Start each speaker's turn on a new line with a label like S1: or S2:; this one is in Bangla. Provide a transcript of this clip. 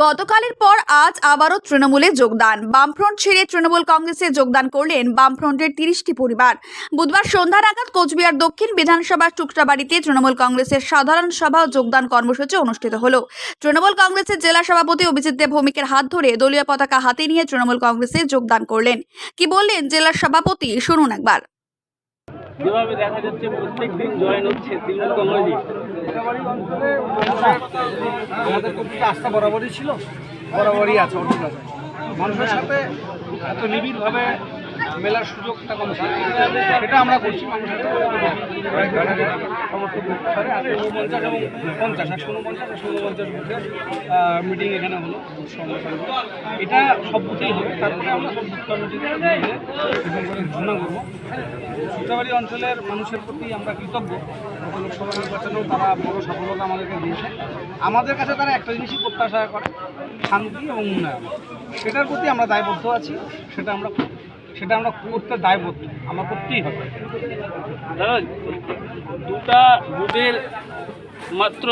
S1: গতকালের পর আজ আবারও তৃণমূলে যোগদান। বামফ্রন্ট ছেড়ে তৃণমূল কংগ্রেসে যোগদান করলেন বামফ্রন্টের তিরিশটি পরিবার। বুধবার সন্ধ্যা নাগাদ কোচবিহার দক্ষিণ বিধানসভার টুকরাবাড়িতে তৃণমূল কংগ্রেসের সাধারণ সভা যোগদান কর্মসূচি অনুষ্ঠিত হলো। তৃণমূল কংগ্রেসের জেলা সভাপতি অভিজিৎ দেব ভৌমিকের হাত ধরে দলীয় পতাকা হাতে নিয়ে তৃণমূল কংগ্রেসে যোগদান করলেন। কি বললেন জেলার সভাপতি? শুনুন একবার।
S2: যেভাবে দেখা যাচ্ছে প্রত্যেক দিন জয়েন হচ্ছে তৃণমূল কংগ্রেসই।
S3: আমাদের প্রতি আস্থা বরাবরই ছিল। বরাবরই আছে অর্জুন আছে মানুষের সাথে এত নিবিড়ভাবে মেলার সুযোগটা কম সেটা আমরা করছি। মিটিং এখানে হলো। এটা সব বুথেই হবে। তারপরে আমরা সব বুথ কমিটিতে ঘোষণা করব। সূত্রাবাড়ি অঞ্চলের মানুষের প্রতি আমরা কৃতজ্ঞ। লোকসভা নির্বাচনেও তারা বড় সফলতা আমাদেরকে দিয়েছে। আমাদের কাছে তারা একটা জিনিসই প্রত্যাশা করে, শান্তি এবং উন্নয়ন। সেটার প্রতি আমরা দায়বদ্ধ আছি। সেটা আমরা সেটা আমরা করতে দায়বদ্ধ আমরা করতেই হবে।
S2: দুটা বুথের মাত্র